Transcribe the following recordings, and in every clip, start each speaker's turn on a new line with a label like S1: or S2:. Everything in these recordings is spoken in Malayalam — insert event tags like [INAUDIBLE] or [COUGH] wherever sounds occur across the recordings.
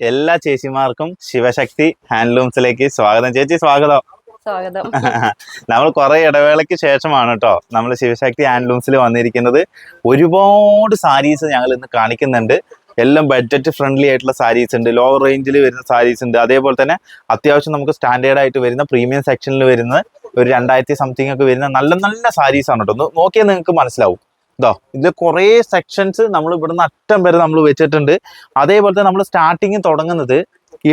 S1: എല്ലാ ചേച്ചിമാർക്കും ശിവശക്തി ഹാൻഡ്ലൂംസിലേക്ക് സ്വാഗതം. ചേച്ചി സ്വാഗതം.
S2: സ്വാഗതം. [LAUGHS]
S1: നമ്മൾ കുറെ ഇടവേളയ്ക്ക് ശേഷമാണ് കേട്ടോ നമ്മൾ ശിവശക്തി ഹാൻഡ്ലൂംസിൽ വന്നിരിക്കുന്നത്. ഒരുപാട് സാരീസ് ഞങ്ങൾ ഇന്ന് കാണിക്കുന്നുണ്ട്. എല്ലാം ബഡ്ജറ്റ് ഫ്രണ്ട്ലി ആയിട്ടുള്ള സാരീസ് ഉണ്ട്. ലോവർ റേഞ്ചിൽ വരുന്ന സാരീസ് ഉണ്ട്. അതേപോലെ തന്നെ അത്യാവശ്യം നമുക്ക് സ്റ്റാൻഡേർഡ് ആയിട്ട് വരുന്ന പ്രീമിയം സെക്ഷനിൽ വരുന്ന ഒരു രണ്ടായിരത്തി സംതിങ് ഒക്കെ വരുന്ന നല്ല നല്ല സാരീസ് ആണ് കേട്ടോ ഒന്ന് നോക്കിയാൽ നിങ്ങൾക്ക് മനസ്സിലാവും. ഇതോ ഇതിൽ കുറേ സെക്ഷൻസ് നമ്മൾ ഇവിടുന്ന് അറ്റം വരെ നമ്മൾ വെച്ചിട്ടുണ്ട്. അതേപോലെ തന്നെ നമ്മൾ സ്റ്റാർട്ടിങ് തുടങ്ങുന്നത്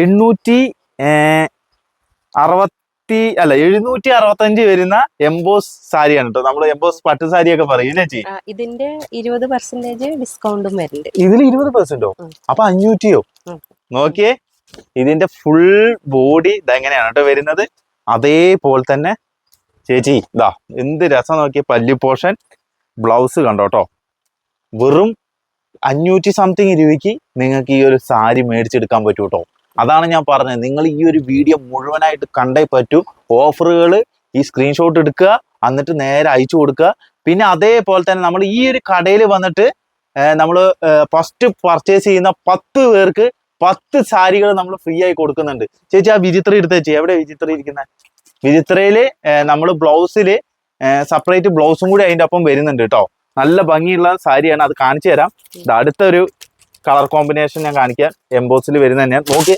S1: എണ്ണൂറ്റി അറുപത്തി അല്ല എഴുന്നൂറ്റി അറുപത്തഞ്ച് വരുന്ന എംബോസ് സാരിയാണ് കേട്ടോ നമ്മൾ എംബോസ് പട്ട് സാരിയൊക്കെ പറയും
S2: ഇതിന്റെ ഇരുപത് പെർസെന്റേജ് ഡിസ്കൗണ്ടും വരുന്നുണ്ട്.
S1: ഇതിൽ ഇരുപത് പെർസെന്റോ. അപ്പൊ അഞ്ഞൂറ്റിയോ. നോക്കിയേ ഇതിന്റെ ഫുൾ ബോഡി ഇതെങ്ങനെയാണ് കേട്ടോ വരുന്നത്. അതേപോലെ തന്നെ ചേച്ചി ഇതാ എന്ത് രസം നോക്കിയ പല്ലി പോർഷൻ. ബ്ലൗസ് കണ്ടോട്ടോ. വെറും അഞ്ഞൂറ്റി സംതിങ് രൂപയ്ക്ക് നിങ്ങൾക്ക് ഈ ഒരു സാരി മേടിച്ചെടുക്കാൻ പറ്റൂ കേട്ടോ അതാണ് ഞാൻ പറഞ്ഞത്. നിങ്ങൾ ഈ ഒരു വീഡിയോ മുഴുവനായിട്ട് കണ്ടേ പറ്റൂ. ഓഫറുകൾ ഈ സ്ക്രീൻഷോട്ട് എടുക്കുക എന്നിട്ട് നേരെ അയച്ചു കൊടുക്കുക. പിന്നെ അതേപോലെ തന്നെ നമ്മൾ ഈ ഒരു കടയിൽ വന്നിട്ട് നമ്മൾ ഫസ്റ്റ് പർച്ചേസ് ചെയ്യുന്ന പത്ത് പേർക്ക് പത്ത് സാരികൾ നമ്മൾ ഫ്രീ ആയി കൊടുക്കുന്നുണ്ട്. ചേച്ചി ആ വിചിത്ര എടുത്ത ചേച്ചി. എവിടെ വിചിത്ര ഇരിക്കുന്നത് വിചിത്രയിൽ നമ്മൾ ബ്ലൗസിൽ സെപ്പറേറ്റ് ബ്ലൗസും കൂടി അതിന്റെ ഒപ്പം വരുന്നുണ്ട് കേട്ടോ നല്ല ഭംഗിയുള്ള സാരിയാണ്. അത് കാണിച്ചു തരാം. അടുത്തൊരു കളർ കോമ്പിനേഷൻ ഞാൻ കാണിക്കാം. എംബോസിൽ വരുന്ന തന്നെയാണ്. നോക്കി.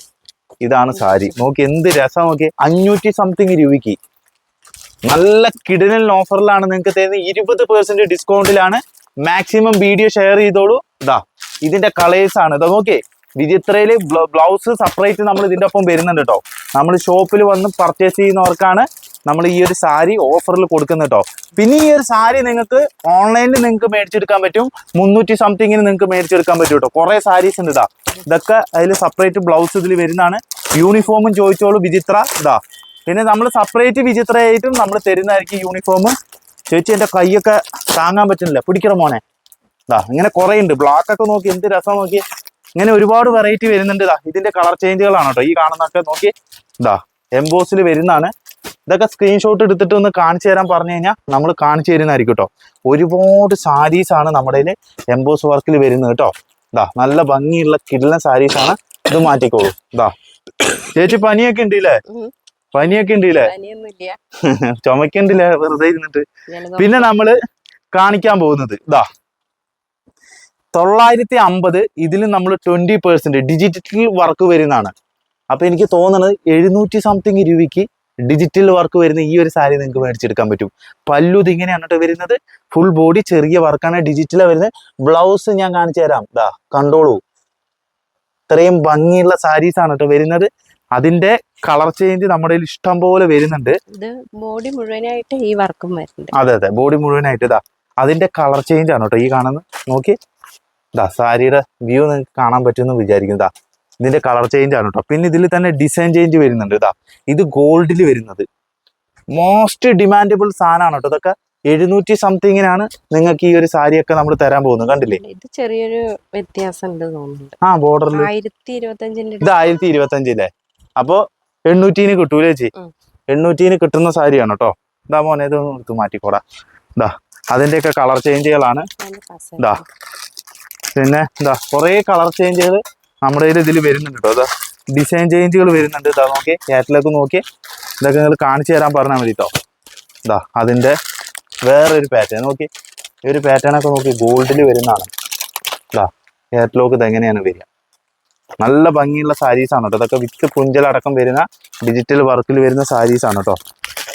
S1: ഇതാണ് സാരി. നോക്കി എന്ത് രസം നോക്കി. അഞ്ഞൂറ്റി സംതിങ് രൂപയ്ക്ക്. നല്ല കിടിലൻ ഓഫറിലാണ് നിങ്ങൾക്ക് തരുന്നത്. ഇരുപത് പെർസെന്റ് ഡിസ്കൗണ്ടിലാണ് മാക്സിമം വീഡിയോ ഷെയർ ചെയ്തോളൂ. ഇതാ ഇതിന്റെ കളേഴ്സ് ആണ്. ഇതാ നോക്കി. വിചിത്രയിൽ ബ്ലൗസ് സെപ്പറേറ്റ് നമ്മൾ ഇതിന്റെ ഒപ്പം വരുന്നുണ്ട് കേട്ടോ നമ്മൾ ഷോപ്പിൽ വന്ന് പർച്ചേസ് ചെയ്യുന്നവർക്കാണ് നമ്മൾ ഈ ഒരു സാരി ഓഫറിൽ കൊടുക്കുന്നു കേട്ടോ പിന്നെ ഈ ഒരു സാരി നിങ്ങൾക്ക് ഓൺലൈനിൽ നിങ്ങൾക്ക് മേടിച്ചെടുക്കാൻ പറ്റും. മുന്നൂറ്റി സംതിങ്ങിന് നിങ്ങൾക്ക് മേടിച്ചെടുക്കാൻ പറ്റും കേട്ടോ കുറെ സാരീസ് ഉണ്ട് ഇതാ ഇതൊക്കെ അതിൽ സെപ്പറേറ്റ് ബ്ലൗസ് ഇതിൽ വരുന്നതാണ്. യൂണിഫോമും ചോദിച്ചോളൂ വിചിത്ര ഇതാ പിന്നെ നമ്മൾ സെപ്പറേറ്റ് വിചിത്രയായിട്ടും നമ്മൾ തരുന്നതായിരിക്കും യൂണിഫോം ചേച്ചി എന്റെ കൈയൊക്കെ താങ്ങാൻ പറ്റുന്നില്ല. പിടിക്കണം മോനെ. ഇതാ ഇങ്ങനെ കുറേ ഉണ്ട്. ബ്ലാക്ക് ഒക്കെ നോക്കി എന്ത് രസം നോക്കി. ഇങ്ങനെ ഒരുപാട് വെറൈറ്റി വരുന്നുണ്ട് ഇതാ ഇതിന്റെ കളർ ചേഞ്ചുകളാണ് കേട്ടോ ഈ കാണുന്നൊക്കെ നോക്കി. ഇതാ എംബോസിൽ വരുന്നതാണ്. ഇതൊക്കെ സ്ക്രീൻഷോട്ട് എടുത്തിട്ട് ഒന്ന് കാണിച്ചു തരാൻ പറഞ്ഞു കഴിഞ്ഞാൽ നമ്മൾ കാണിച്ചു തരുന്നതായിരിക്കും കേട്ടോ ഒരുപാട് സാരീസ് ആണ് നമ്മുടെ എംബോസ് വർക്കിൽ വരുന്നത് കേട്ടോ ഇതാ നല്ല ഭംഗിയുള്ള കിടിലൻ സാരീസ് ആണ് ഇത് മാറ്റിക്കോളൂ. ഇതാ ചേച്ചി പനിയൊക്കെ ഉണ്ടല്ലേ. പനിയൊക്കെ ഉണ്ടല്ലേ? [LAUGHS] ചുമക്കണ്ടില്ല വെറുതെ ഇരുന്നിട്ട്. പിന്നെ നമ്മൾ കാണിക്കാൻ പോകുന്നത്. ഇതാ തൊള്ളായിരത്തി അമ്പത് ഇതിൽ നമ്മൾ ട്വന്റി പെർസെന്റ് ഡിജിറ്റൽ വർക്ക് വരുന്നതാണ്. അപ്പൊ എനിക്ക് തോന്നുന്നത് എഴുന്നൂറ്റി സംതിങ് രൂപയ്ക്ക് ഡിജിറ്റൽ വർക്ക് വരുന്ന ഈ ഒരു സാരി നിങ്ങൾക്ക് മേടിച്ചെടുക്കാൻ പറ്റും. പല്ലു ഇതിങ്ങനെ കേട്ടോ വരുന്നത്. ഫുൾ ബോഡി ചെറിയ വർക്കാണ് ഡിജിറ്റലാണ് വരുന്നത്. ബ്ലൗസ് ഞാൻ കാണിച്ചു തരാം. ഇതാ കണ്ടോളൂ. ഇത്രയും ഭംഗിയുള്ള സാരീസ് ആണ് കേട്ടോ വരുന്നത്. അതിന്റെ കളർ ചേഞ്ച് നമ്മുടെ ഇഷ്ടം പോലെ വരുന്നുണ്ട്.
S2: ബോഡി മുഴുവനായിട്ട് ഈ വർക്കും വരുന്നുണ്ട്.
S1: അതെ അതെ. ബോഡി മുഴുവനായിട്ട് ഇതാ അതിന്റെ കളർ ചേഞ്ച് ആണ് കേട്ടോ ഈ കാണുന്നത്. നോക്കി. ഇതാ സാരിയുടെ വ്യൂ നിങ്ങൾക്ക് കാണാൻ പറ്റുമെന്ന് വിചാരിക്കുന്നു. ഇതാ ഇതിന്റെ കളർ ചേഞ്ച് ആണ് കേട്ടോ പിന്നെ ഇതിൽ തന്നെ ഡിസൈൻ ചേഞ്ച് വരുന്നുണ്ട് ഇതാ ഇത് ഗോൾഡിൽ വരുന്നത്. മോസ്റ്റ് ഡിമാൻഡബിൾ സാധനമാണ് കേട്ടോ ഇതൊക്കെ എഴുന്നൂറ്റി സംതിങ്ങിനാണ് നിങ്ങൾക്ക് ഈ ഒരു സാരിയൊക്കെ നമ്മൾ തരാൻ പോകുന്നത്. കണ്ടില്ലേ?
S2: ഇത് ചെറിയൊരു വ്യത്യാസം
S1: ആ ബോർഡറിൽ ഇത് ആയിരത്തി ഇരുപത്തി അഞ്ചില്ലേ അപ്പോ എണ്ണൂറ്റീന് കിട്ടൂലേ ചേച്ചി. എണ്ണൂറ്റീന് കിട്ടുന്ന സാരിയാണ് കേട്ടോ ഇതാ മോനെ ഇത് എടുത്ത് മാറ്റിക്കോടാ. ഇതാ അതിന്റെയൊക്കെ കളർ ചേഞ്ചുകളാണ് ഇതാ. പിന്നെ എന്താ കുറേ കളർ ചേഞ്ചുകൾ നമ്മുടെ കയ്യിൽ ഇതിൽ വരുന്നുണ്ട് കേട്ടോ അതാ ഡിസൈൻ ചേഞ്ചുകൾ വരുന്നുണ്ട്. ഇതാ നോക്കി ഏറ്റിലൊക്കെ നോക്കി ഇതൊക്കെ നിങ്ങൾ കാണിച്ചു തരാൻ പറഞ്ഞാൽ മതി കേട്ടോ ഇതാ വേറെ വേറൊരു പാറ്റേൺ നോക്കി ഈ ഒരു പാറ്റേണൊക്കെ നോക്കി ഗോൾഡിൽ വരുന്നതാണ് ഇതാ ഏറ്റിലോക്ക് ഇത് എങ്ങനെയാണ് വരിക? നല്ല ഭംഗിയുള്ള സാരീസാണ് കേട്ടോ ഇതൊക്കെ വിത്ത് പുഞ്ചലടക്കം വരുന്ന ഡിജിറ്റൽ വർക്കിൽ വരുന്ന സാരീസാണ് കേട്ടോ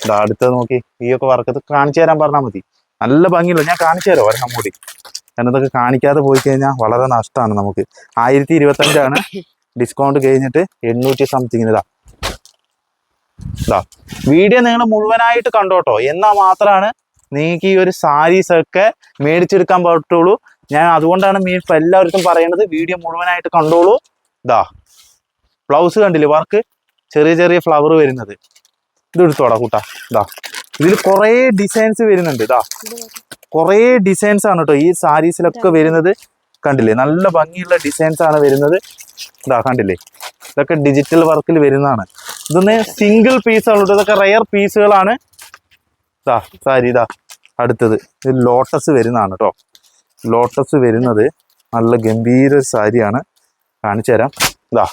S1: ഇതാ അടുത്തത് നോക്കി ഈയൊക്കെ വർക്ക് കാണിച്ചു തരാൻ പറഞ്ഞാൽ മതി. നല്ല ഭംഗിയുള്ള ഞാൻ കാണിച്ചു തരാം ഒരെണ്ണം കൂടി. കാരണം ഇതൊക്കെ കാണിക്കാതെ പോയി കഴിഞ്ഞാൽ വളരെ നഷ്ടമാണ് നമുക്ക്. ആയിരത്തി ഇരുപത്തഞ്ചാണ് ഡിസ്കൗണ്ട് കഴിഞ്ഞിട്ട് എണ്ണൂറ്റി സംതിങ്ങിന് ഇതാ. ഇതാ. വീഡിയോ നിങ്ങൾ മുഴുവനായിട്ട് കണ്ടോട്ടോ എന്നാൽ മാത്രമാണ് നിങ്ങൾക്ക് ഈ ഒരു സാരീസ് ഒക്കെ മേടിച്ചെടുക്കാൻ പറ്റുള്ളൂ. ഞാൻ അതുകൊണ്ടാണ് മീൻ ഇപ്പം എല്ലാവർക്കും പറയുന്നത് വീഡിയോ മുഴുവനായിട്ട് കണ്ടോളൂ. ഇതാ. ബ്ലൗസ് കണ്ടില്ലേ? വർക്ക് ചെറിയ ചെറിയ ഫ്ലവർ വരുന്നത്. ഇത് എടുത്തോടാ കൂട്ടാ. ഇതാ. ഇതിൽ കുറേ ഡിസൈൻസ് വരുന്നുണ്ട്. ഇതാ. കുറേ ഡിസൈൻസ് ആണ് കേട്ടോ ഈ സാരീസിലൊക്കെ വരുന്നത്. കണ്ടില്ലേ? നല്ല ഭംഗിയുള്ള ഡിസൈൻസ് ആണ് വരുന്നത്. ഇതാ കണ്ടില്ലേ? ഇതൊക്കെ ഡിജിറ്റൽ വർക്കിൽ വരുന്നതാണ്. ഇതൊന്ന് സിംഗിൾ പീസാണ് കേട്ടോ ഇതൊക്കെ റയർ പീസുകളാണ് ഇതാ സാരി ഇതാ അടുത്തത്. ഇത് ലോട്ടസ് വരുന്നതാണ് കേട്ടോ ലോട്ടസ് വരുന്നത് നല്ല ഗംഭീര സാരിയാണ്. കാണിച്ചു തരാം. ഇതാ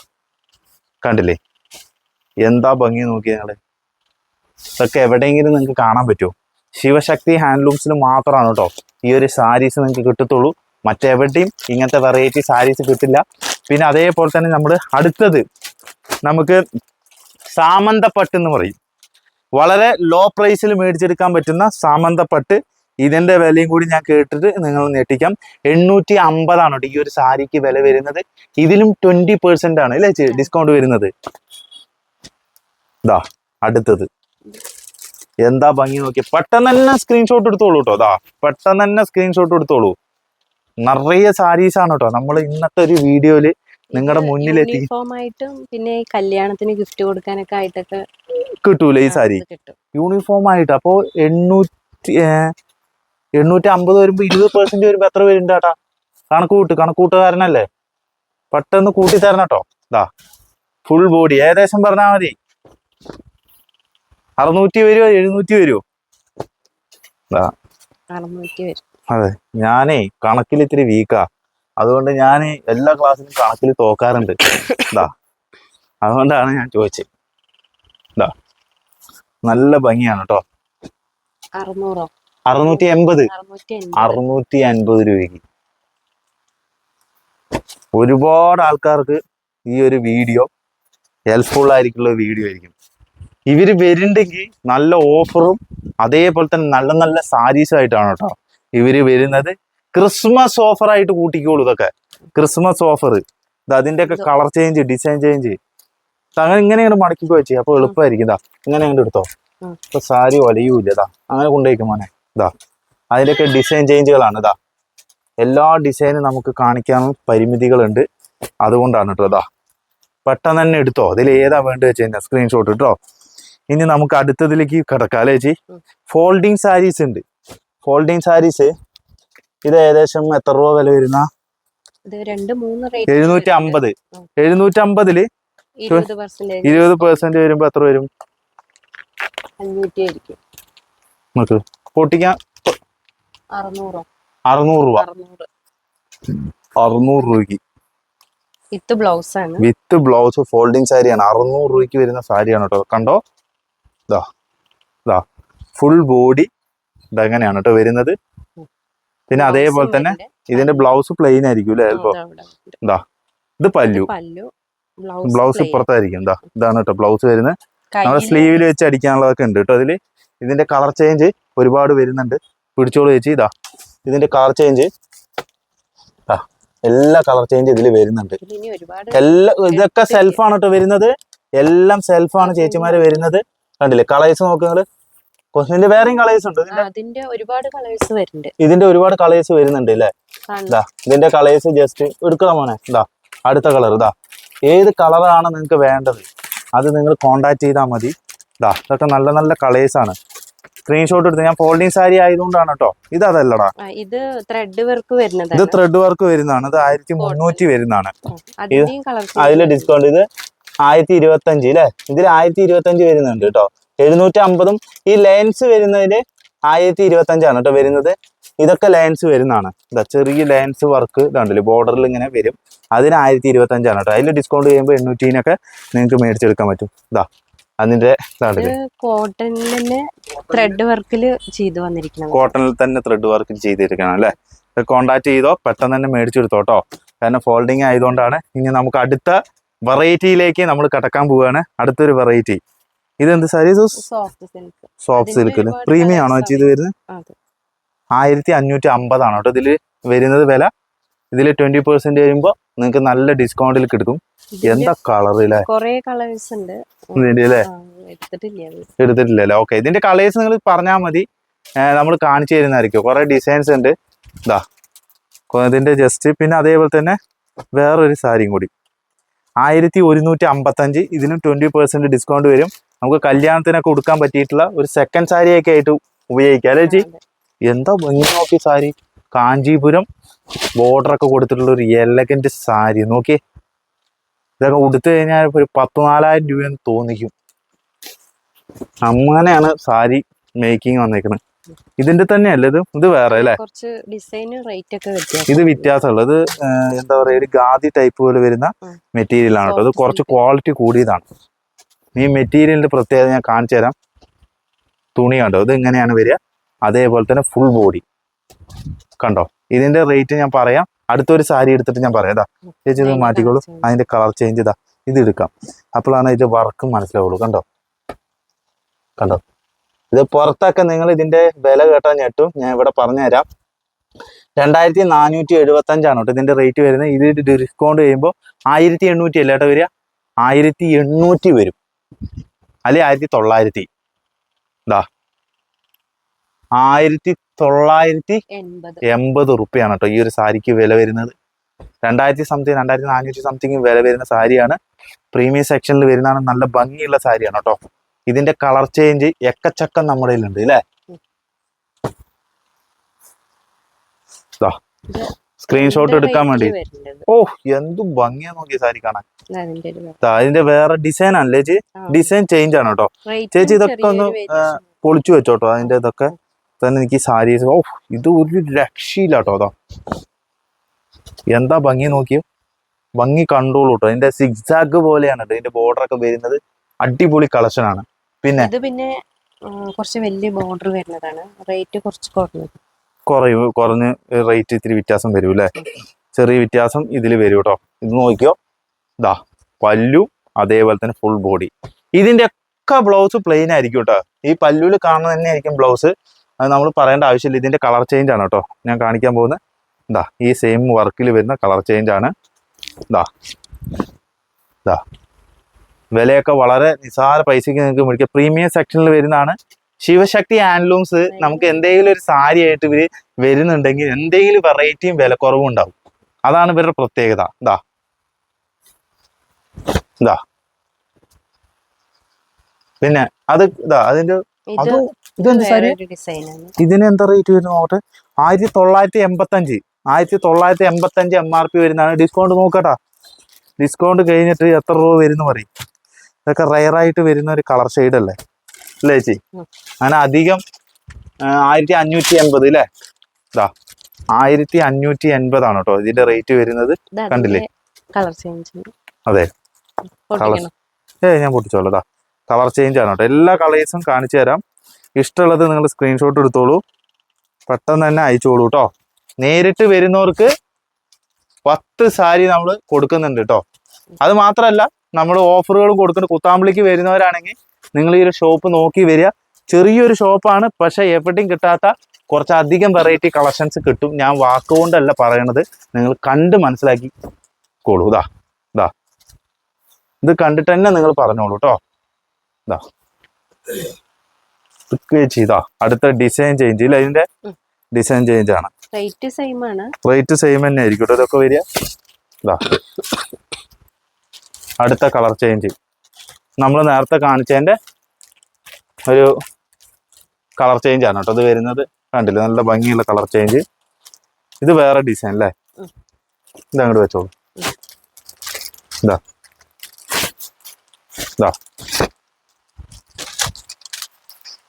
S1: കണ്ടില്ലേ? എന്താ ഭംഗി നോക്കിയാൽ ഇതൊക്കെ എവിടെയെങ്കിലും നിങ്ങൾക്ക് കാണാൻ പറ്റുമോ ശിവശക്തി ഹാൻഡ്ലൂംസിൽ മാത്രമാണ് കേട്ടോ ഈ ഒരു സാരീസ് നിങ്ങൾക്ക് കിട്ടത്തുള്ളൂ. മറ്റെവിടെയും ഇങ്ങനത്തെ വെറൈറ്റി സാരീസ് കിട്ടില്ല. പിന്നെ അതേപോലെ തന്നെ നമ്മൾ അടുത്തത് നമുക്ക് സാമന്തപ്പട്ട് എന്ന് പറയും. വളരെ ലോ പ്രൈസിൽ മേടിച്ചെടുക്കാൻ പറ്റുന്ന സാമന്തപ്പട്ട് ഇതിന്റെ വിലയും കൂടി ഞാൻ കേട്ടിട്ട് നിങ്ങൾ ഞെട്ടിക്കാം. എണ്ണൂറ്റി അമ്പതാണ് ഈ ഒരു സാരിക്ക് വില വരുന്നത്. ഇതിലും ട്വന്റി പെർസെന്റ് ആണ് അല്ലേ ഡിസ്കൗണ്ട് വരുന്നത്. ഇതാ അടുത്തത്. എന്താ ഭംഗി നോക്കി പെട്ടെന്ന് തന്നെ സ്ക്രീൻഷോട്ട് എടുത്തോളൂ കേട്ടോ അതാ പെട്ടെന്ന് തന്നെ സ്ക്രീൻഷോട്ട് എടുത്തോളൂ. നിറയെ സാരീസ് ആണ് കേട്ടോ നമ്മൾ ഇന്നത്തെ ഒരു വീഡിയോയിൽ നിങ്ങളുടെ മുന്നിലെത്തി
S2: യൂണിഫോമായിട്ടും പിന്നെ കല്യാണത്തിന് ഗിഫ്റ്റ് കൊടുക്കാനൊക്കെ ആയിട്ടൊക്കെ
S1: കിട്ടൂല ഈ സാരി? യൂണിഫോം ആയിട്ട്. അപ്പോ എണ്ണൂറ്റി എണ്ണൂറ്റി അമ്പത് വരുമ്പോ ഇരുപത് പെർസെന്റ് വരുമ്പോ എത്ര പേരുണ്ട് ചേട്ടാ? കണക്ക് കൂട്ട് കണക്ക് കൂട്ടുകാരനല്ലേ? പെട്ടെന്ന് കൂട്ടി തരണം കേട്ടോ ഇതാ ഫുൾ ബോഡി ഏകദേശം പറഞ്ഞാൽ മതി. അറുന്നൂറ്റി വരുമോ എഴുന്നൂറ്റി വരുമോ അതെ. ഞാനേ കണക്കിൽ ഇത്തിരി വീക്കാ അതുകൊണ്ട് ഞാൻ എല്ലാ ക്ലാസ്സിലും കണക്കിൽ തോക്കാറുണ്ട്. ഇതാ അതുകൊണ്ടാണ് ഞാൻ ചോദിച്ചത് ഇതാ നല്ല ഭംഗിയാണ് കേട്ടോ അറുന്നൂറ്റി എൺപത്.
S2: അറുന്നൂറ്റി
S1: അൻപത് രൂപയ്ക്ക്. ഒരുപാട് ആൾക്കാർക്ക് ഈ ഒരു വീഡിയോ ഹെൽപ്ഫുൾ ആയിരിക്കുള്ള വീഡിയോ ആയിരിക്കും. ഇവർ വരുന്നുണ്ടെങ്കിൽ നല്ല ഓഫറും അതേപോലെ തന്നെ നല്ല നല്ല സാരീസും ആയിട്ടാണ് കേട്ടോ ഇവർ വരുന്നത്. ക്രിസ്മസ് ഓഫറായിട്ട് കൂട്ടിക്കോളൂ ഇതൊക്കെ. ക്രിസ്മസ് ഓഫർ ഇത് അതിന്റെയൊക്കെ ഒക്കെ കളർ ചേഞ്ച് ഡിസൈൻ ചേഞ്ച് അങ്ങനെ ഇങ്ങനെ ഇങ്ങനെ മടക്കി വെച്ചേ അപ്പൊ എളുപ്പമായിരിക്കും. ഇതാ ഇങ്ങനെ അങ്ങോട്ട് എടുത്തോ. ഇപ്പൊ സാരി ഒലയൂല ഇതാ അങ്ങനെ കൊണ്ടുപോയിക്കും മോനെ. ഇതാ അതിലൊക്കെ ഡിസൈൻ ചേഞ്ചുകളാണ് ഇതാ എല്ലാ ഡിസൈനും നമുക്ക് കാണിക്കാൻ പരിമിതികളുണ്ട്. അതുകൊണ്ടാണ് കേട്ടോ ഇതാ. പെട്ടെന്ന് തന്നെ എടുത്തോ. അതിൽ ഏതാ വേണ്ടത് വെച്ച് കഴിഞ്ഞാൽ സ്ക്രീൻഷോട്ട് കേട്ടോ ഇനി നമുക്ക് അടുത്തതിലേക്ക് കിടക്കാം അല്ലേ ചേച്ചി? ഫോൾഡിങ് സാരീസ് ഉണ്ട്. ഫോൾഡിങ് സാരീസ് ഇത് ഏകദേശം എത്ര രൂപ വില വരുന്ന? എഴുന്നൂറ്റി അമ്പത്. എഴുന്നൂറ്റി അമ്പതിൽ
S2: ഇരുപത്
S1: പെർസെന്റ് വരുമ്പോ എത്ര വരും? പൊട്ടിക്കാൻ
S2: അറുന്നൂറോ?
S1: രൂപ.
S2: അറുന്നൂറ്.
S1: രൂപക്ക്
S2: വിത്ത് ബ്ലൗസ് ആണ്
S1: വിത്ത് ബ്ലൗസ് ഫോൾഡിങ് സാരിയാണ് അറുന്നൂറ് രൂപയ്ക്ക് വരുന്ന സാരിയാണ് കേട്ടോ. കണ്ടോ? ഇതാ ഇതാ ഫുൾ ബോഡി ഇതങ്ങനെയാണ് കേട്ടോ വരുന്നത്. പിന്നെ അതേപോലെ തന്നെ ഇതിന്റെ? ബ്ലൗസ് പ്ലെയിൻ ആയിരിക്കും അല്ലേ ചിലപ്പോ ഇത് പല്ലു.
S2: പല്ലു.
S1: ബ്ലൗസ് ഇപ്പുറത്തായിരിക്കും. ഇതാ ഇതാണ് കേട്ടോ ബ്ലൗസ് വരുന്നത്. നമ്മുടെ സ്ലീവിൽ വെച്ച് അടിക്കാനുള്ളതൊക്കെ ഉണ്ട് കേട്ടോ അതിൽ ഇതിന്റെ കളർ ചേഞ്ച് ഒരുപാട് വരുന്നുണ്ട്. പിടിച്ചോളൂ ചേച്ചി ഇതാ ഇതിന്റെ കളർ ചേഞ്ച് എല്ലാ കളർ ചേഞ്ച് ഇതിൽ വരുന്നുണ്ട്. എല്ലാ ഇതൊക്കെ സെൽഫാണ് കേട്ടോ വരുന്നത്. എല്ലാം സെൽഫാണ് ചേച്ചിമാര് വരുന്നത്. കണ്ടില്ലേ? കളേഴ്സ് നോക്കുന്നത് ഇതിന്റെ വേറെയും കളേഴ്സ് ഉണ്ട്. ഇതിന്റെ
S2: ഒരുപാട് കളേഴ്സ് വരുന്നുണ്ട്.
S1: ഇതിന്റെ ഒരുപാട് കളേഴ്സ് വരുന്നുണ്ട് അല്ലേ ഇതാ ഇതിന്റെ കളേഴ്സ് ജസ്റ്റ് എടുക്കണം മോനെ. ഇതാ അടുത്ത കളർ ഇതാ ഏത് കളറാണ് നിങ്ങൾക്ക് വേണ്ടത്? അത് നിങ്ങൾ കോണ്ടാക്ട് ചെയ്താൽ മതി. ഇതാ ഇതൊക്കെ നല്ല നല്ല കളേഴ്സ് ആണ്. സ്ക്രീൻഷോട്ട് എടുത്ത് ഞാൻ ഫോൾഡിങ് സാരി ആയതുകൊണ്ടാണ് കേട്ടോ ഇത് അതല്ലടാ.
S2: ഇത് ത്രെഡ് വർക്ക്
S1: വരുന്നത്
S2: ഇത്
S1: ത്രെഡ് വർക്ക് വരുന്നതാണ്. ഇത് ആയിരത്തി മുന്നൂറ്റി വരുന്നതാണ്.
S2: അതിലെ
S1: അതിൽ ഡിസ്കൗണ്ട് ഇത് ആയിരത്തി ഇരുപത്തി അഞ്ച് അല്ലേ ഇതിൽ ആയിരത്തി ഇരുപത്തി അഞ്ച് വരുന്നുണ്ട് കേട്ടോ എഴുന്നൂറ്റി അമ്പതും ഈ ലൈൻസ് വരുന്നതിൽ ആയിരത്തി ഇരുപത്തി അഞ്ചാണ് കേട്ടോ വരുന്നത്. ഇതൊക്കെ ലൈൻസ് വരുന്നതാണ്. ഇതാ ചെറിയ ലൈൻസ് വർക്ക് ഇതാണ്ടല്ലോ. ബോർഡറിൽ ഇങ്ങനെ വരും. അതിന് ആയിരത്തി ഇരുപത്തി അഞ്ചാണ് കേട്ടോ അതിൽ ഡിസ്കൗണ്ട് ചെയ്യുമ്പോൾ എണ്ണൂറ്റീനൊക്കെ നിങ്ങൾക്ക് മേടിച്ചെടുക്കാൻ പറ്റും. ഇതാ അതിന്റെ ഇതാണ്ടല്ലേ
S2: കോട്ടണിൽ തന്നെ ത്രെഡ് വർക്കിൽ ചെയ്തു വന്നിരിക്കുന്നത്
S1: കോട്ടണിൽ തന്നെ ത്രെഡ് വർക്ക് ചെയ്തിരിക്കണം അല്ലേ കോണ്ടാക്ട് ചെയ്തോ പെട്ടെന്ന് തന്നെ മേടിച്ചെടുത്തോട്ടോ കാരണം ഫോൾഡിങ് ആയതുകൊണ്ടാണ്. ഇനി നമുക്ക് അടുത്ത വെറൈറ്റിയിലേക്ക് നമ്മൾ കടക്കാൻ പോവുകയാണ്. അടുത്തൊരു വെറൈറ്റി ഇതെന്ത് സാരി?
S2: സോഫ്റ്റ്
S1: സിൽക്കിൽ പ്രീമിയം ആണോ വെച്ചാൽ ഇത് വരുന്നത്? ആയിരത്തി അഞ്ഞൂറ്റി അമ്പതാണ് കേട്ടോ ഇതിൽ വരുന്നത് വില. ഇതിൽ ട്വന്റി പെർസെന്റ് വരുമ്പോൾ നിങ്ങൾക്ക് നല്ല ഡിസ്കൗണ്ടിൽ കിട്ടും. എന്താ കളർ
S2: എടുത്തിട്ടില്ല
S1: ഓക്കെ ഇതിന്റെ കളേഴ്സ് നിങ്ങൾ പറഞ്ഞാൽ മതി. നമ്മൾ കാണിച്ചു തരുന്നതായിരിക്കും. കുറെ ഡിസൈൻസ് ഉണ്ട്. ഇതാ ഇതിന്റെ ജസ്റ്റ് പിന്നെ അതേപോലെ തന്നെ വേറൊരു സാരിയും കൂടി. ആയിരത്തി ഒരുന്നൂറ്റി അമ്പത്തഞ്ച് ഇതിനും ട്വന്റി പെർസെന്റ് ഡിസ്കൗണ്ട് വരും. നമുക്ക് കല്യാണത്തിനൊക്കെ കൊടുക്കാൻ പറ്റിയിട്ടുള്ള ഒരു സെക്കൻഡ് സാരിയൊക്കെ ആയിട്ട് ഉപയോഗിക്കാം. അല്ലേ ചേച്ചി? എന്താ ഭംഗി നോക്കി സാരി കാഞ്ചീപുരം ബോർഡർ ഒക്കെ കൊടുത്തിട്ടുള്ള ഒരു എലഗന്റ് സാരി നോക്കി ഇതൊക്കെ ഉടുത്തു കഴിഞ്ഞാൽ ഒരു പത്ത് നാലായിരം രൂപയെന്ന് തോന്നിക്കും. അങ്ങനെയാണ് സാരി മേക്കിംഗ് വന്നേക്കുന്നത് ഇതിന്റെ തന്നെയല്ലേ ഇത്? ഇത് വേറെ അല്ലേ? ഇത് വ്യത്യാസമുള്ളത് ഇത് എന്താ പറയാ ഒരു ഗാദി ടൈപ്പ് പോലെ വരുന്ന. മെറ്റീരിയൽ ആണ് കേട്ടോ. ഇത് കുറച്ച്. ക്വാളിറ്റി കൂടിയതാണ്. ഈ മെറ്റീരിയലിന്റെ പ്രത്യേകത ഞാൻ കാണിച്ചു തരാം. തുണി കണ്ടോ? ഇത് ഇങ്ങനെയാണ് വരിക. അതേപോലെ തന്നെ ഫുൾ ബോഡി കണ്ടോ? ഇതിന്റെ റേറ്റ് ഞാൻ പറയാം. അടുത്തൊരു സാരി എടുത്തിട്ട് ഞാൻ പറയാം. ഇതാ ചേച്ചി ഇത് മാറ്റിക്കോളൂ. അതിന്റെ കളർ ചേഞ്ച് ഇതാ. ഇത് എടുക്കാം. അപ്പോഴാണ് ഇതിന്റെ വർക്ക് മനസ്സിലാവുള്ളൂ. കണ്ടോ? കണ്ടോ? ഇത് പുറത്തൊക്കെ നിങ്ങൾ ഇതിന്റെ വില കേട്ടാൽ ഞെട്ടും. ഞാൻ ഇവിടെ പറഞ്ഞു തരാം രണ്ടായിരത്തി നാനൂറ്റി എഴുപത്തി അഞ്ചാണ് കേട്ടോ ഇതിന്റെ റേറ്റ് വരുന്നത്. ഇത് ഡിസ്കൗണ്ട് ചെയ്യുമ്പോൾ ആയിരത്തി എണ്ണൂറ്റി അല്ലേ കേട്ടോ വരിക? ആയിരത്തി എണ്ണൂറ്റി വരും. അല്ലെ? ആയിരത്തി തൊള്ളായിരത്തി ഇതാ ആയിരത്തി തൊള്ളായിരത്തി
S2: എൺപത്
S1: റുപ്യാണ് കേട്ടോ ഈ ഒരു സാരിക്ക് വില വരുന്നത്. രണ്ടായിരത്തി സംതിങ് രണ്ടായിരത്തി നാനൂറ്റി സംതിങ് വില വരുന്ന സാരിയാണ്. പ്രീമിയം സെക്ഷനിൽ വരുന്നതാണ്. നല്ല ഭംഗിയുള്ള സാരിയാണ് കേട്ടോ. ഇതിന്റെ കളർ ചേഞ്ച് എക്കച്ചക്കം നമ്മുടെ കയ്യിലുണ്ട് അല്ലേ സ്ക്രീൻഷോട്ട് എടുക്കാൻ വേണ്ടി. ഓ എന്തും ഭംഗിയാ നോക്കിയ സാരി കാണാൻ.
S2: അതിന്റെ
S1: വേറെ ഡിസൈൻ ആണല്ലേ ചേച്ചി ഡിസൈൻ ചേഞ്ച് ആണ് കേട്ടോ. ചേച്ചി ഇതൊക്കെ ഒന്ന്. പൊളിച്ചു വെച്ചോട്ടോ അതിന്റെ ഇതൊക്കെ. തന്നെ എനിക്ക് സാരീസ് ഓ ഇത് ഒരു രക്ഷയില്ല കേട്ടോ അതാ എന്താ ഭംഗി നോക്കിയോ? ഭംഗി കണ്ടോളൂ കേട്ടോ. അതിന്റെ സിക്സാഗ് പോലെയാണ് കേട്ടോ ഇതിന്റെ ബോർഡർ ഒക്കെ വരുന്നത്. അടിപൊളി കളക്ഷൻ ആണ്. പിന്നെ?
S2: ഇത് പിന്നെ കുറച്ച് വലിയ ബോർഡർ വരുന്നതാണ്. റേറ്റ് കുറച്ച്
S1: കുറയും കുറഞ്ഞ് റേറ്റ് ഇത്തിരി വ്യത്യാസം വരും അല്ലേ ചെറിയ വ്യത്യാസം ഇതിൽ വരും കേട്ടോ ഇത് നോക്കിയോ? ഇതാ പല്ലു അതേപോലെ തന്നെ ഫുൾ ബോഡി ഇതിന്റെ ഒക്കെ ബ്ലൗസ് പ്ലെയിൻ ആയിരിക്കും കേട്ടോ ഈ പല്ലുവിൽ കാണുന്ന തന്നെ ആയിരിക്കും ബ്ലൗസ് അത് നമ്മൾ പറയേണ്ട ആവശ്യമില്ല. ഇതിന്റെ കളർ ചേഞ്ച് ആണ് കേട്ടോ ഞാൻ കാണിക്കാൻ പോകുന്നത്. ഇതാ ഈ സെയിം വർക്കിൽ വരുന്ന കളർ ചേഞ്ച് ആണ്. ഇതാ ഇതാ വിലയൊക്കെ വളരെ നിസാര പൈസക്ക് നിങ്ങൾക്ക് മേടിക്കാം. പ്രീമിയം സെക്ഷനിൽ വരുന്നതാണ് ശിവശക്തി ഹാൻഡ്ലൂംസ് നമുക്ക് എന്തെങ്കിലും ഒരു സാരി ആയിട്ട് ഇവർ വരുന്നുണ്ടെങ്കിൽ എന്തെങ്കിലും വെറൈറ്റിയും വിലക്കുറവും ഉണ്ടാവും. അതാണ് ഇവരുടെ പ്രത്യേകത. ഇതാ ഇതാ പിന്നെ അത് ഇതാ അതിന്റെ അത് ഇതെന്ത് സാരി? ഇതിന് എന്താ റേറ്റ് വരുന്നത് നോക്കട്ടെ? ആയിരത്തി തൊള്ളായിരത്തി എൺപത്തി അഞ്ച് ആയിരത്തി തൊള്ളായിരത്തി എൺപത്തി അഞ്ച് എം ആർ പി വരുന്നതാണ്. ഡിസ്കൗണ്ട് നോക്കട്ടാ. ഡിസ്കൗണ്ട് കഴിഞ്ഞിട്ട് എത്ര രൂപ വരുന്നു പറയും. ഇതൊക്കെ റയർ ആയിട്ട് വരുന്ന ഒരു കളർ ഷെയ്ഡ് അല്ലേ? അല്ലേ ചേച്ചി? അങ്ങനെ അധികം ആയിരത്തി അഞ്ഞൂറ്റി എൺപത് അല്ലേ ഇതാ ആയിരത്തി അഞ്ഞൂറ്റി എൺപതാണ് കേട്ടോ ഇതിന്റെ റേറ്റ് വരുന്നത് കണ്ടില്ലേ?
S2: കളർ ചേഞ്ച്
S1: അതെ.
S2: കളർ
S1: ഏ ഞാൻ പൊട്ടിച്ചോളൂ ഇതാ കളർ ചേഞ്ച് ആണ് കേട്ടോ എല്ലാ കളേഴ്സും കാണിച്ചു തരാം. ഇഷ്ടമുള്ളത് നിങ്ങൾ സ്ക്രീൻഷോട്ട് എടുത്തോളൂ. പെട്ടെന്ന് തന്നെ അയച്ചോളൂ കേട്ടോ നേരിട്ട് വരുന്നവർക്ക് പത്ത് സാരി നമ്മൾ കൊടുക്കുന്നുണ്ട് കേട്ടോ അത് മാത്രമല്ല നമ്മൾ ഓഫറുകളും കൊടുക്കുന്നുണ്ട് കുത്താമ്പിളിക്ക് വരുന്നവരാണെങ്കിൽ നിങ്ങൾ ഈ ഒരു ഷോപ്പ് നോക്കി വരിക. ചെറിയൊരു ഷോപ്പാണ് പക്ഷെ എവിടെയും കിട്ടാത്ത കുറച്ചധികം വെറൈറ്റി കളക്ഷൻസ് കിട്ടും. ഞാൻ വാക്കുകൊണ്ടല്ല പറയണത്. നിങ്ങൾ കണ്ട് മനസ്സിലാക്കി കൊള്ളൂ. ഇതാ ഇതാ ഇത് കണ്ടിട്ട് തന്നെ നിങ്ങൾ പറഞ്ഞോളൂ കേട്ടോ ഇതാ ചെയ്താ അടുത്ത ഡിസൈൻ ചേഞ്ച് ഇല്ല ഇതിന്റെ? ഡിസൈൻ ചേഞ്ച് ആണ്.
S2: റേറ്റ് സെയിം ആണ്.
S1: റേറ്റ് സെയിം തന്നെ ആയിരിക്കും ഇതൊക്കെ വരിക. ഇതാ അടുത്ത കളർ ചേഞ്ച്. നമ്മൾ നേരത്തെ കാണിച്ചതിന്റെ ഒരു കളർ ചേഞ്ച് ആണ് കേട്ടോ. അത് വരുന്നത് കണ്ടില്ല? നല്ല ഭംഗിയുള്ള കളർ ചേഞ്ച്. ഇത് വേറെ ഡിസൈൻ അല്ലേ. ഇത് അങ്ങോട്ട് വെച്ചോളൂ. ഇതാ. ഇതാ.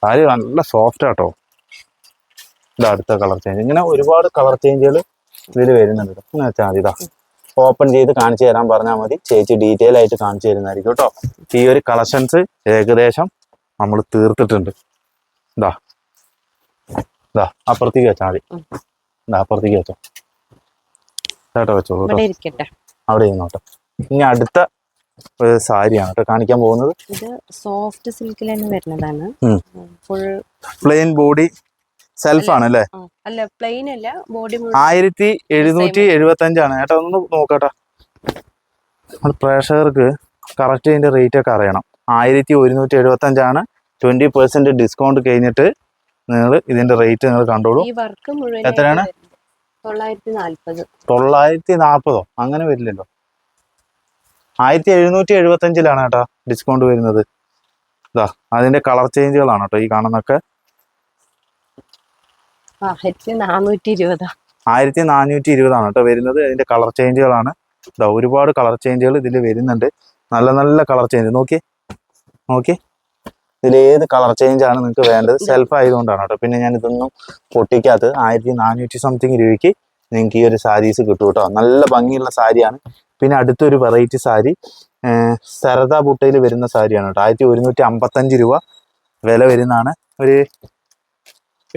S1: സാരി നല്ല സോഫ്റ്റ് ആട്ടോ ഇതാ അടുത്ത കളർ ചേഞ്ച്. ഇങ്ങനെ ഒരുപാട് കളർ ചേഞ്ചുകൾ ഇതിൽ വരുന്നുണ്ട്. എന്ന് വെച്ചാൽ മതി. ഇതാ. ഓപ്പൺ ചെയ്ത് കാണിച്ചു തരാൻ പറഞ്ഞാൽ മതി. ചേച്ചി ഡീറ്റെയിൽ ആയിട്ട് കാണിച്ചു തരുന്നതായിരിക്കും കേട്ടോ. ഈ ഒരു കളക്ഷൻസ് ഏകദേശം നമ്മൾ തീർത്തിട്ടുണ്ട്. ഇതാ ഇതാ അപ്പുറത്തേക്ക് വെച്ചാൽ മതി. ഇതാ അപ്പുറത്തേക്ക് വെച്ചോ. ചേട്ടാ വെച്ചോളൂ കേട്ടോ. അവിടെ ഇരുന്നോട്ടെ ഇനി അടുത്ത ഒരു സാരിയാണ് കേട്ടോ കാണിക്കാൻ പോകുന്നത്.
S2: ഇത് സോഫ്റ്റ് സിൽക്കിൽ തന്നെ വരുന്നതാണ്. ഫുൾ
S1: പ്ലെയിൻ ബോഡി സെൽഫ് ആണ് അല്ലേ
S2: അല്ല പ്ലെയിൻ അല്ല ബോഡി
S1: ആയിരത്തി എഴുന്നൂറ്റി എഴുപത്തി അഞ്ചാണ് ഏട്ടാ ഒന്ന് നോക്കട്ടെ. പ്രേക്ഷകർക്ക് കറക്റ്റ് ഇതിന്റെ റേറ്റ് ഒക്കെ അറിയണം. ആയിരത്തി ഒരുന്നൂറ്റി എഴുപത്തി അഞ്ചാണ് ട്വന്റി പെർസെന്റ് ഡിസ്കൗണ്ട് കഴിഞ്ഞിട്ട് നിങ്ങൾ ഇതിന്റെ റേറ്റ് നിങ്ങൾ കണ്ടോളൂ. എത്രയാണ്?
S2: തൊള്ളായിരത്തി
S1: നാൽപ്പതോ അങ്ങനെ വരില്ലല്ലോ. ആയിരത്തി എഴുന്നൂറ്റി എഴുപത്തി അഞ്ചിലാണ് കേട്ടോ ഡിസ്കൗണ്ട് വരുന്നത്. ഇതാ അതിന്റെ കളർ ചേഞ്ചുകളാണ് കേട്ടോ ഈ കാണുന്നൊക്കെ
S2: ആയിരത്തി നാനൂറ്റി
S1: ഇരുപതാണ് കേട്ടോ വരുന്നത്. അതിന്റെ കളർ ചേഞ്ചുകളാണ്. ഒരുപാട് കളർ ചേഞ്ചുകൾ ഇതിൽ വരുന്നുണ്ട്. നല്ല നല്ല കളർ ചേഞ്ച്. നോക്കി നോക്കി ഇതിൽ ഏത് കളർ ചേഞ്ച് ആണ് നിങ്ങൾക്ക് വേണ്ടത്? സെൽഫ് ആയതുകൊണ്ടാണ് കേട്ടോ. പിന്നെ ഞാൻ ഇതൊന്നും പൊട്ടിക്കാത്തത് ആയിരത്തി നാനൂറ്റി സംതിങ് രൂപയ്ക്ക് നിങ്ങൾക്ക് ഈ ഒരു സാരീസ് കിട്ടും കേട്ടോ. നല്ല ഭംഗിയുള്ള സാരിയാണ്. പിന്നെ അടുത്തൊരു വെറൈറ്റി സാരി സരദ ബുട്ടയിൽ വരുന്ന സാരിയാണ് കേട്ടോ. ആയിരത്തി ഒരുന്നൂറ്റി അമ്പത്തഞ്ച് രൂപ വില വരുന്നതാണ്. ഒരു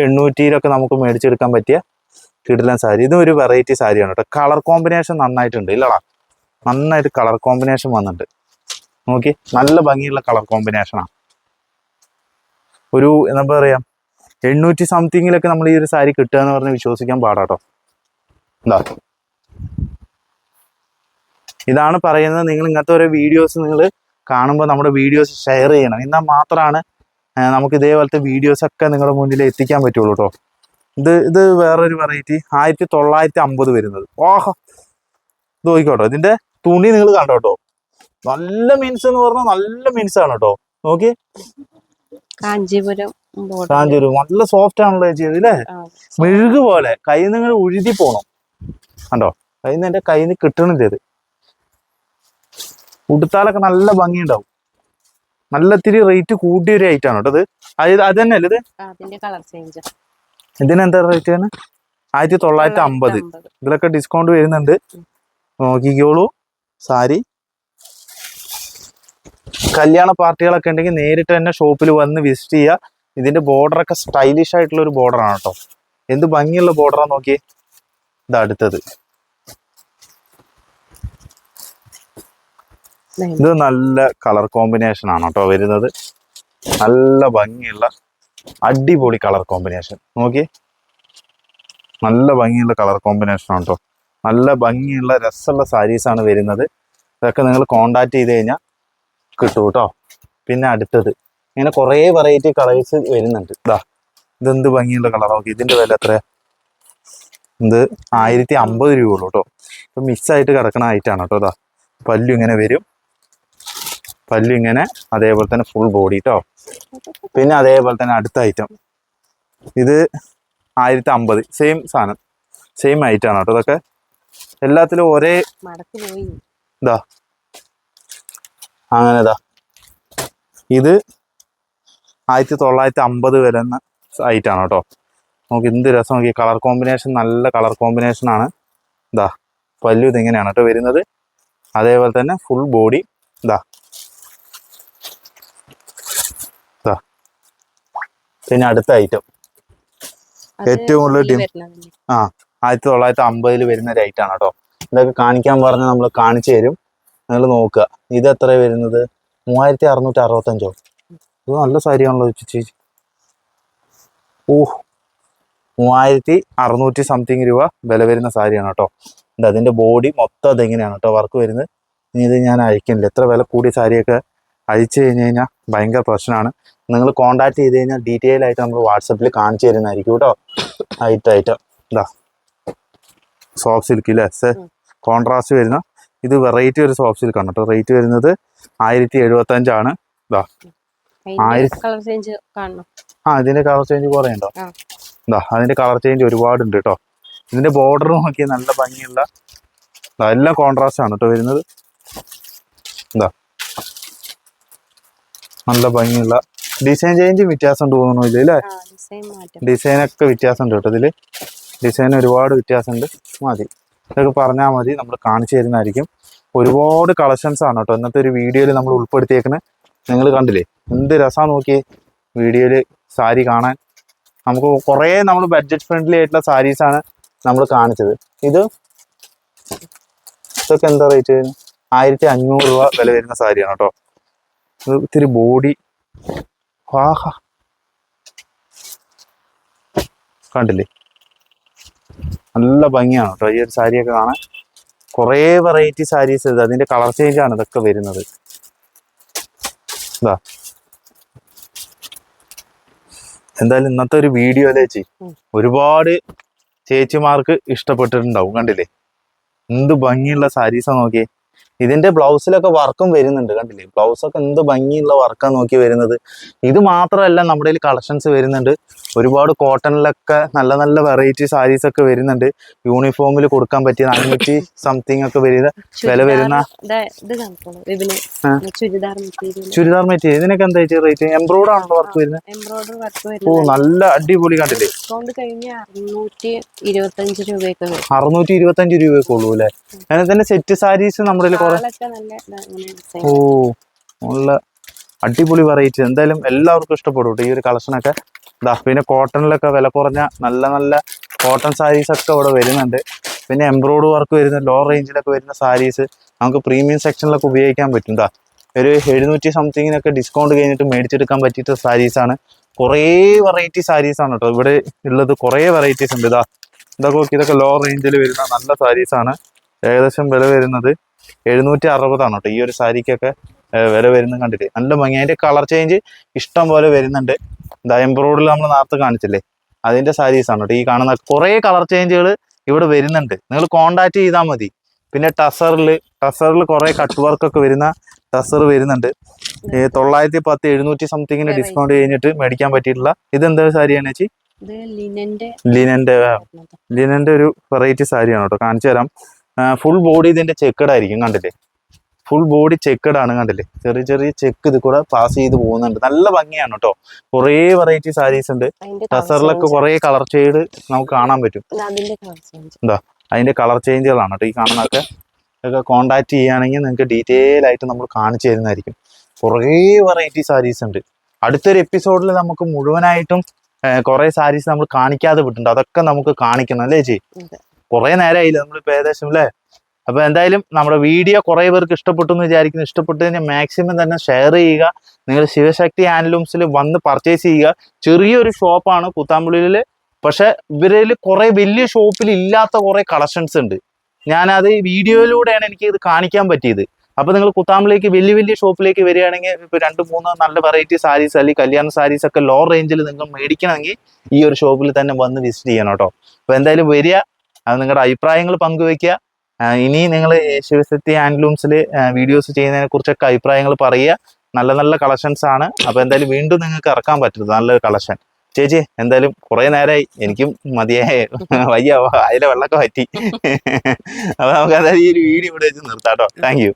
S1: എണ്ണൂറ്റിയിലൊക്കെ നമുക്ക് മേടിച്ചെടുക്കാൻ പറ്റിയ കിടിലൻ സാരി. ഇതും ഒരു വെറൈറ്റി സാരിയാണ് കേട്ടോ. കളർ കോമ്പിനേഷൻ നന്നായിട്ടുണ്ട്. ഇല്ലടാ. നന്നായിട്ട് കളർ കോമ്പിനേഷൻ വന്നിട്ടുണ്ട്. നോക്കി. നല്ല ഭംഗിയുള്ള കളർ കോമ്പിനേഷനാണ് ഒരു എന്താ പറയാ എണ്ണൂറ്റി സംതിങ്ങിലൊക്കെ നമ്മൾ ഈ ഒരു സാരി കിട്ടുക എന്ന് പറഞ്ഞ് വിശ്വസിക്കാൻ പാടാട്ടോ. എന്താ ഇതാണ് പറയുന്നത്. നിങ്ങൾ ഇങ്ങനത്തെ ഓരോ വീഡിയോസ് നിങ്ങൾ കാണുമ്പോൾ നമ്മുടെ വീഡിയോസ് ഷെയർ ചെയ്യണം. എന്നാൽ മാത്രമാണ് നമുക്ക് ഇതേപോലത്തെ വീഡിയോസ് ഒക്കെ നിങ്ങളുടെ മുന്നിൽ എത്തിക്കാൻ പറ്റുള്ളൂ കേട്ടോ ഇത് ഇത് വേറൊരു വെറൈറ്റി ആയിരത്തി തൊള്ളായിരത്തി അമ്പത് വരുന്നത്. ഓഹോ. ഇത് നോക്കിക്കോട്ടോ. ഇതിന്റെ തുണി നിങ്ങൾ കണ്ടോ കേട്ടോ നല്ല മീൻസ് എന്ന് പറഞ്ഞാൽ നല്ല മീൻസ് ആണ് കേട്ടോ നോക്കി.
S2: കാഞ്ചീപുരം
S1: കാഞ്ചൂര് നല്ല സോഫ്റ്റ് ആണല്ലോ ചേച്ചി ഇതില്ലേ മെഴുക് പോലെ. കൈ നിങ്ങൾ ഉഴുതി പോണം. കണ്ടോ? കയ്യിൽ നിന്ന് എന്റെ കയ്യിൽ നിന്ന് കിട്ടണില്ല ഇത്. ഉടുത്താലൊക്കെ നല്ല ഭംഗിയുണ്ടാവും. നല്ല ഇത്തിരി റേറ്റ് കൂടിയ ഒരു ഐറ്റം ആണ് കേട്ടോ. അത് അത് തന്നെയല്ലേ ഇത്?
S2: അതിന്റെ കളർ ചേഞ്ച്
S1: ഇതിന് റേറ്റ് ആണ്? ആയിരത്തി തൊള്ളായിരത്തി അമ്പത് ഇതിലൊക്കെ ഡിസ്കൗണ്ട് വരുന്നുണ്ട്. നോക്കിക്കോളൂ. സാരി. കല്യാണ പാർട്ടികളൊക്കെ ഉണ്ടെങ്കിൽ നേരിട്ട് തന്നെ ഷോപ്പിൽ വന്ന് വിസിറ്റ് ചെയ്യുക. ഇതിന്റെ ബോർഡർ ഒക്കെ സ്റ്റൈലിഷ് ആയിട്ടുള്ള ഒരു ബോർഡർ ആണ് കേട്ടോ. എന്ത് ഭംഗിയുള്ള ബോർഡറാണ് നോക്കിയേ. ഇത് അടുത്തത്. ഇത് നല്ല കളർ കോമ്പിനേഷൻ ആണ് കേട്ടോ വരുന്നത്. നല്ല ഭംഗിയുള്ള അടിപൊളി കളർ കോമ്പിനേഷൻ നോക്കി നല്ല ഭംഗിയുള്ള കളർ കോമ്പിനേഷൻ ആണ് കേട്ടോ. നല്ല ഭംഗിയുള്ള രസമുള്ള ആണ് വരുന്നത്. ഇതൊക്കെ നിങ്ങൾ കോണ്ടാക്ട് ചെയ്ത് കഴിഞ്ഞാൽ കിട്ടും കേട്ടോ. പിന്നെ അടുത്തത് ഇങ്ങനെ കുറേ വെറൈറ്റി കളേഴ്സ് വരുന്നുണ്ട്. ഇതാ ഇതെന്ത് ഭംഗിയുള്ള കളർ നോക്കി. ഇതിന്റെ വില എത്രയാ? ഇത് ആയിരത്തി അമ്പത് രൂപ കേട്ടോ. ഇപ്പൊ മിസ്സായിട്ട് കിടക്കണ ഐറ്റാണ് കേട്ടോ. ഇതാ പല്ലു ഇങ്ങനെ വരും. പല്ലു ഇങ്ങനെ അതേപോലെ തന്നെ ഫുൾ ബോഡി കേട്ടോ പിന്നെ അതേപോലെ തന്നെ അടുത്ത ഐറ്റം ഇത് ആയിരത്തി അമ്പത് സെയിം സാധനം സെയിം ഐറ്റം ആണ് കേട്ടോ ഇതൊക്കെ. എല്ലാത്തിലും ഒരേ ഇതാ. അങ്ങനെ ഇതാ. ഇത് ആയിരത്തി തൊള്ളായിരത്തി അമ്പത് വരുന്ന ഐറ്റം ആണ് കേട്ടോ. നമുക്ക് എന്ത് രസം നോക്കി കളർ കോമ്പിനേഷൻ നല്ല കളർ കോമ്പിനേഷൻ ആണ്. ഇതാ. പല്ലു ഇതിങ്ങനെയാണ് കേട്ടോ വരുന്നത്. അതേപോലെ തന്നെ ഫുൾ ബോഡി ഇതാ. പിന്നെ അടുത്ത ഐറ്റം ഏറ്റവും കൂടുതൽ ആ ആയിരത്തി തൊള്ളായിരത്തി അമ്പതിൽ വരുന്ന ഒരു ഐറ്റം ആണ് കേട്ടോ ഇതൊക്കെ കാണിക്കാൻ പറഞ്ഞ് നമ്മൾ കാണിച്ചു തരും. നിങ്ങൾ നോക്കുക. ഇത് എത്ര വരുന്നത്? മൂവായിരത്തി അറുന്നൂറ്റി അറുപത്തഞ്ചോ ഇത് നല്ല സാരിയാണല്ലോ ചേച്ചി ഓ മൂവായിരത്തി അറുന്നൂറ്റി സംതിങ് രൂപ വില വരുന്ന സാരിയാണ് കേട്ടോ ഇത് അതിന്റെ ബോഡി മൊത്തം അതെങ്ങനെയാണ് കേട്ടോ വർക്ക് വരുന്നത്. ഇനി ഇത് ഞാൻ അയക്കുന്നില്ല. എത്ര വില കൂടിയ സാരിയൊക്കെ അഴിച്ചു കഴിഞ്ഞ് കഴിഞ്ഞാൽ ഭയങ്കര പ്രശ്നമാണ് നിങ്ങൾ കോൺടാക്ട് ചെയ്ത് കഴിഞ്ഞാൽ ഡീറ്റെയിൽ ആയിട്ട് നമ്മൾ വാട്സപ്പിൽ കാണിച്ചു തരുന്നതായിരിക്കും കേട്ടോ. ഐറ്റം ഐറ്റം ഇതാ സോഫ്റ്റ് സിൽക്ക് ഇല്ലേ
S2: സെ
S1: കോൺട്രാസ്റ്റ് വരുന്ന ഇത് വെറൈറ്റി ഒരു സോഫ്റ്റ് സിൽക്ക് ആണ് കേട്ടോ. റേറ്റ് വരുന്നത് ആയിരത്തി എഴുപത്തഞ്ചാണ് ആയിരത്തി-
S2: കാണണം.
S1: ആ ഇതിന്റെ കളർ ചേഞ്ച് കുറേ ഉണ്ടോ. ഇതാ അതിന്റെ കളർ ചേഞ്ച് ഒരുപാടുണ്ട് കേട്ടോ. ഇതിന്റെ ബോർഡർ നോക്കിയാൽ നല്ല ഭംഗിയുള്ള എല്ലാം കോൺട്രാസ്റ്റ് ആണ് കേട്ടോ വരുന്നത്. നല്ല ഭംഗിയുള്ള ഡിസൈൻ ചേഞ്ച് വ്യത്യാസം തോന്നുന്നില്ല തോന്നുന്നു ഇതിൽ അല്ലേ? ഡിസൈനൊക്കെ വ്യത്യാസമുണ്ട് കേട്ടോ ഇതിൽ ഡിസൈൻ ഒരുപാട് വ്യത്യാസമുണ്ട്. മതി. ഇതൊക്കെ പറഞ്ഞാൽ മതി. നമ്മൾ കാണിച്ചു തരുന്നതായിരിക്കും. ഒരുപാട് കളക്ഷൻസ് ആണ് കേട്ടോ ഇന്നത്തെ ഒരു വീഡിയോയിൽ നമ്മൾ ഉൾപ്പെടുത്തിയേക്കുന്നത് നിങ്ങൾ കണ്ടില്ലേ? എന്ത് രസമാണ് നോക്കിയേ. വീഡിയോയിൽ സാരി കാണാൻ. നമുക്ക് കുറേ നമ്മൾ ബഡ്ജറ്റ് ഫ്രണ്ട്ലി ആയിട്ടുള്ള സാരീസ് ആണ് നമ്മൾ കാണിച്ചത്. ഇത്? ഇതൊക്കെ എന്താ റേറ്റ് ആയിരത്തി അഞ്ഞൂറ് രൂപ വില വരുന്ന സാരിയാണ് കേട്ടോ. ഇത്തിരി ബോഡി ആഹാ. കണ്ടില്ലേ? നല്ല ഭംഗിയാണ് കേട്ടോ ഈ ഒരു സാരിയൊക്കെ കാണാൻ. കുറേ വെറൈറ്റി സാരീസ് ഇത് അതിന്റെ കളർ ചേഞ്ച് ആണ് ഇതൊക്കെ വരുന്നത്. ഇതാ എന്തായാലും ഇന്നത്തെ ഒരു വീഡിയോ അല്ലേ ചേച്ചി? ഒരുപാട് ചേച്ചിമാർക്ക് ഇഷ്ടപ്പെട്ടിട്ടുണ്ടാവും. കണ്ടില്ലേ? എന്ത് ഭംഗിയുള്ള സാരീസാ നോക്കിയേ. ഇതിന്റെ ബ്ലൗസിലൊക്കെ വർക്കും വരുന്നുണ്ട് കണ്ടില്ലേ? ബ്ലൗസ് ഒക്കെ എന്ത് ഭംഗിയുള്ള വർക്കാണ് നോക്കി വരുന്നത്. ഇത് മാത്രമല്ല നമ്മുടെ കയ്യിൽ കളക്ഷൻസ് വരുന്നുണ്ട്. ഒരുപാട് കോട്ടണിലൊക്കെ നല്ല നല്ല വെറൈറ്റി സാരീസ് ഒക്കെ വരുന്നുണ്ട്. യൂണിഫോമിൽ കൊടുക്കാൻ പറ്റിയ അഞ്ഞൂറ്റി സംതിങ് ഒക്കെ വരുന്ന വില വരുന്ന.
S2: ചുരിദാർ മെറ്റീരിയൽ
S1: ഇതിനൊക്കെ എന്താ റേറ്റ് എംബ്രോയിഡ് ആണല്ലോ വർക്ക് വരുന്നത്. ഓ നല്ല അടിപൊളി കണ്ടില്ലേ?
S2: അറുന്നൂറ്റി
S1: അറുന്നൂറ്റി ഇരുപത്തഞ്ച് രൂപയൊക്കെ ഉള്ളൂ അല്ലെ? അങ്ങനെ തന്നെ സെറ്റ് സാരീസ് നമ്മുടെ ഓ നല്ല അടിപൊളി വെറൈറ്റി എന്തായാലും എല്ലാവർക്കും ഇഷ്ടപ്പെടും കേട്ടോ ഈ ഒരു കളക്ഷനൊക്കെ. ഇതാ പിന്നെ കോട്ടണിലൊക്കെ വില കുറഞ്ഞ നല്ല നല്ല കോട്ടൺ സാരീസ് ഒക്കെ ഇവിടെ വരുന്നുണ്ട്. പിന്നെ എംബ്രോയ്ഡ് വർക്ക് വരുന്ന ലോ റേഞ്ചിലൊക്കെ വരുന്ന സാരീസ് നമുക്ക് പ്രീമിയം സെക്ഷനിലൊക്കെ ഉപയോഗിക്കാൻ പറ്റും. ഇതാ ഒരു എഴുന്നൂറ്റി സംതിങ്ങിനൊക്കെ ഡിസ്കൗണ്ട് കഴിഞ്ഞിട്ട് മേടിച്ചെടുക്കാൻ പറ്റിയിട്ട് സാരീസാണ് കുറേ വെറൈറ്റി സാരീസ് ആണ് കേട്ടോ ഇവിടെ ഉള്ളത്. കുറേ വെറൈറ്റീസ് ഉണ്ട്. ഇതാ ഇതൊക്കെ നോക്കി ഇതൊക്കെ ലോ റേഞ്ചിൽ വരുന്ന നല്ല സാരീസാണ് ഏകദേശം വില വരുന്നത് എഴുന്നൂറ്റി അറുപതാണ് കേട്ടോ. ഈ ഒരു സാരിക്കൊക്കെ വില വരുന്നത് കണ്ടിട്ട്. നല്ല ഭംഗി. അതിന്റെ കളർ ചേഞ്ച് ഇഷ്ടം പോലെ വരുന്നുണ്ട്. ഇതാ എംബ്രോയിഡിൽ നമ്മൾ നേരത്തെ കാണിച്ചില്ലേ? അതിന്റെ സാരീസ് ആണ് കേട്ടോ. ഈ കാണുന്ന കുറേ കളർ ചേഞ്ചുകൾ ഇവിടെ വരുന്നുണ്ട്. നിങ്ങൾ കോണ്ടാക്ട് ചെയ്താൽ മതി. പിന്നെ ടസറിൽ ടസറിൽ കുറേ കട്ട് വർക്ക് ഒക്കെ വരുന്ന ടസർ വരുന്നുണ്ട്. തൊള്ളായിരത്തി പത്ത് എഴുന്നൂറ്റി സംതിങ്ങിന് ഡിസ്കൗണ്ട് കഴിഞ്ഞിട്ട് മേടിക്കാൻ പറ്റിയിട്ടുള്ള ഇതെന്താ സാരിയാണ് ചേച്ചി?
S2: ലിനന്റെ
S1: ലിനന്റെ ഒരു വെറൈറ്റി സാരിയാണ് കേട്ടോ. കാണിച്ചു തരാം. ഫുൾ ബോഡി ഇതിന്റെ ചെക്കഡ് ആയിരിക്കും കണ്ടില്ലേ? ഫുൾ ബോഡി ചെക്കഡാണ് കണ്ടില്ലേ? ചെറിയ ചെറിയ ചെക്ക് ഇത് കൂടെ പാസ് ചെയ്ത് പോകുന്നുണ്ട്. നല്ല ഭംഗിയാണ് കേട്ടോ കുറേ വെറൈറ്റി സാരീസ് ഉണ്ട്. ടസറിലൊക്കെ കുറേ കളർ ഷെയ്ഡ് നമുക്ക് കാണാൻ പറ്റും.
S2: എന്താ
S1: അതിന്റെ കളർ ചേഞ്ചുകളാണ് കേട്ടോ ഈ കാണുന്നതൊക്കെ. ഒക്കെ കോണ്ടാക്ട് ചെയ്യുകയാണെങ്കിൽ നിങ്ങൾക്ക് ഡീറ്റെയിൽ ആയിട്ട് നമ്മൾ കാണിച്ചു തരുന്നതായിരിക്കും. കുറേ വെറൈറ്റി സാരീസ് ഉണ്ട്. അടുത്തൊരു എപ്പിസോഡിൽ നമുക്ക് മുഴുവനായിട്ടും കുറേ സാരീസ് നമ്മൾ കാണിക്കാതെ വിട്ടുണ്ട് അതൊക്കെ നമുക്ക് കാണിക്കണം അല്ലേ ചേച്ചി. കുറേ നേരമായില്ല നമ്മളിപ്പോൾ ഏകദേശം അല്ലേ അപ്പോൾ എന്തായാലും നമ്മുടെ വീഡിയോ കുറേ പേർക്ക് ഇഷ്ടപ്പെട്ടു എന്ന് വിചാരിക്കുന്നു. ഇഷ്ടപ്പെട്ടു കഴിഞ്ഞാൽ മാക്സിമം തന്നെ ഷെയർ ചെയ്യുക. നിങ്ങൾ ശിവശക്തി ഹാൻഡ്ലൂംസിൽ വന്ന് പർച്ചേസ് ചെയ്യുക. ചെറിയൊരു ഷോപ്പാണ് പുത്താമ്പുള്ളിയിൽ പക്ഷേ ഇവരിൽ കുറേ വലിയ ഷോപ്പിൽ ഇല്ലാത്ത കുറേ കളക്ഷൻസ് ഉണ്ട്. ഞാനത് വീഡിയോയിലൂടെയാണ് എനിക്ക് ഇത് കാണിക്കാൻ പറ്റിയത്. അപ്പോൾ നിങ്ങൾ കുത്താമ്പിലേക്ക് വലിയ വലിയ ഷോപ്പിലേക്ക് വരികയാണെങ്കിൽ ഇപ്പൊ രണ്ട് മൂന്ന് നല്ല വെറൈറ്റി സാരീസ് അല്ലെങ്കിൽ കല്യാണ സാരീസ് ഒക്കെ ലോ റേഞ്ചിൽ നിങ്ങൾ മേടിക്കണമെങ്കിൽ ഈ ഒരു ഷോപ്പിൽ തന്നെ വന്ന് വിസിറ്റ് ചെയ്യണം കേട്ടോ. അപ്പോൾ എന്തായാലും വരിക. അത് നിങ്ങളുടെ അഭിപ്രായങ്ങൾ പങ്കുവയ്ക്കുക. ഇനി നിങ്ങൾ ശിവശക്തി ഹാൻഡ്ലൂംസിൽ വീഡിയോസ് ചെയ്യുന്നതിനെ കുറിച്ചൊക്കെ അഭിപ്രായങ്ങൾ പറയുക. നല്ല നല്ല കളക്ഷൻസ് ആണ്. അപ്പൊ എന്തായാലും വീണ്ടും നിങ്ങൾക്ക് ഇറക്കാൻ പറ്റരുത്. നല്ലൊരു കളക്ഷൻ. ചേച്ചി എന്തായാലും കുറെ നേരമായി എനിക്കും മതിയായ. വയ്യ അതിലെ വെള്ളമൊക്കെ പറ്റി അപ്പൊ നമുക്ക് അതായത് ഈ ഒരു വീഡിയോ ഇവിടെ വെച്ച് നിർത്താം കേട്ടോ. താങ്ക്